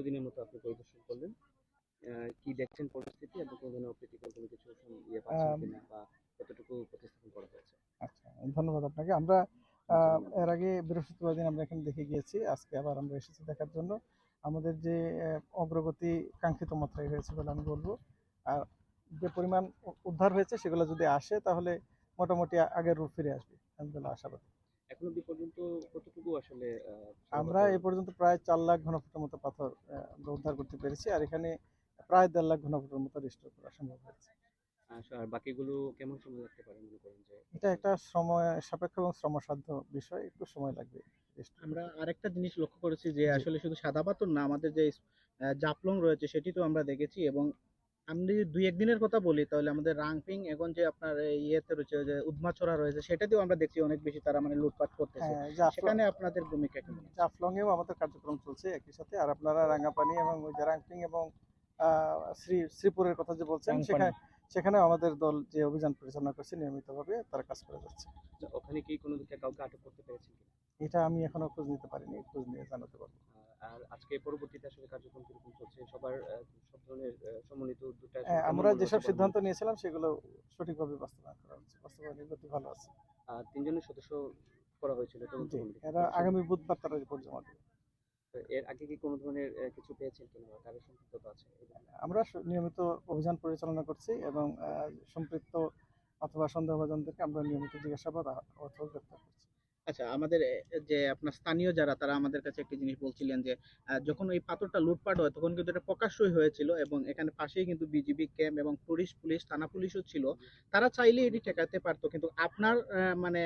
এতদিনের মতো আপনি পরিদর্শন করলেন। কি দেখছেন পরিস্থিতি? এবং কোনো ধরনের অপ্রীতিকর কোনো কিছু ইয়ে পাচ্ছেন কিনা বা কতটুকু প্রতিস্থাপন করা হয়েছে? আচ্ছা ধন্যবাদ আপনাকে। আমরা এর আগে বৃহস্পতিবার দিন আমরা এখানে দেখে গিয়েছি আজকে আবার আমরা এসেছি দেখার জন্য। আমাদের যে অগ্রগতি কাঙ্ক্ষিত মাত্রায় হয়েছে বলে আমি বলব। আর যে পরিমাণ উদ্ধার হয়েছে সেগুলো যদি আসে তাহলে মোটামুটি আগের রূপ ফিরে আসবে। আমি বলে আশাবাদী। এখন অব্দি পর্যন্ত কতটুকু আসলে আহ, আমরা এ পর্যন্ত প্রায় চার লাখ ঘনফুটের মতো পাথর আহ, উদ্ধার করতে পেরেছি আর এখানে প্রায় দেড় লাখ ঘনফুটের মতো রিস্টোর করা সম্ভব হয়েছে। আচ্ছা, আর বাকিগুলো কেমন সময় লাগতে পারে মনে করেন যে? এটা একটা সময় সাপেক্ষ এবং শ্রমসাধ্য বিষয় একটু সময় লাগবে আমরা আরেকটা জিনিস লক্ষ্য করেছি যে আসলে শুধু সাদা পাথর না আমাদের যে জাফলং রয়েছে সেটি তো আমরা দেখেছি এবং আমি যদি দুই একদিনের কথা বলি তাহলে আমাদের রাংপিং এখন যে আপনার ইয়েতে রয়েছে যে উদ্মাচড়া রয়েছে সেটাতেও আমরা দেখছি অনেক বেশি তারা মানে লুটপাট করতেছে। হ্যাঁ সেখানে আপনাদের ভূমিকা কেমন জাফলংয়েও আমাদের কার্যক্রম চলছে একই সাথে। আর আপনারা রাঙ্গাপানি এবং ওই যে রাংপিং এবং আহ, শ্রী শ্রীপুরের কথা যে বলছেন সেখানে সেখানে আমাদের দল যে অভিযান পরিচালনা করছে নিয়মিতভাবে তারা কাজ করে যাচ্ছে। আচ্ছা, ওখানে কি কোনো দিকে কাউকে আটক করতে পেরেছেন এটা আমি এখনও খোঁজ নিতে পারিনি খোঁজ নিয়ে জানাতে পারব। আর আজকে পরবর্তীতে আসলে কার্যক্রম কীরকম চলছে সবার সব ধরনের সম্মিলিত উদ্যোগটা হ্যাঁ, আমরা যেসব সিদ্ধান্ত নিয়েছিলাম সেগুলো সঠিকভাবে বাস্তবায়ন করা হচ্ছে। বাস্তবায়নের গতি ভালো আছে। আর তিনজনের সদস্য করা হয়েছিল। এরা আগামী বুধবার তারা রিপোর্ট জমা দেবে। তো এর আগে কি কোনো ধরনের কিছু পেয়েছেন কিনা কারও সম্পৃক্ততা আছে? আমরা নিয়মিত অভিযান পরিচালনা করছি এবং আহ, সম্পৃক্ত অথবা সন্দেহভাজনদেরকে আমরা নিয়মিত জিজ্ঞাসাবাদ অথবা গ্রেপ্তার করছি। আচ্ছা আমাদের যে আপনার স্থানীয় যারা, তারা আমাদের কাছে একটি জিনিস বলছিলেন যে যখন ওই পাথরটা লুটপাট হয়, তখন কিন্তু এটা প্রকাশ্যই হয়েছিল এবং এখানে পাশেই কিন্তু বিজিবি ক্যাম্প এবং পুলিশ পুলিশ, থানা পুলিশও ছিল। তারা চাইলে এটি ঠেকাতে পারতো, কিন্তু আপনার মানে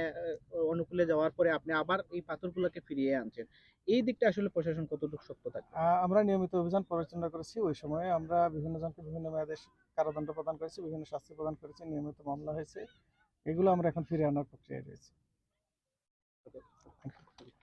অনুকূলে যাওয়ার পরে আপনি আবার এই পাথরগুলোকে ফিরিয়ে আনছেন। এই দিকটা আসলে প্রশাসন কতটুকু শক্ত থাকে? আমরা নিয়মিত অভিযান পরিচালনা করেছি। ওই সময়ে আমরা বিভিন্ন জনকে বিভিন্ন মেয়াদে কারাদণ্ড প্রদান করেছি, বিভিন্ন শাস্তি প্রদান করেছি, নিয়মিত মামলা হয়েছে। এগুলো আমরা এখন ফিরে আনার প্রক্রিয়ায় রয়েছে। Okay.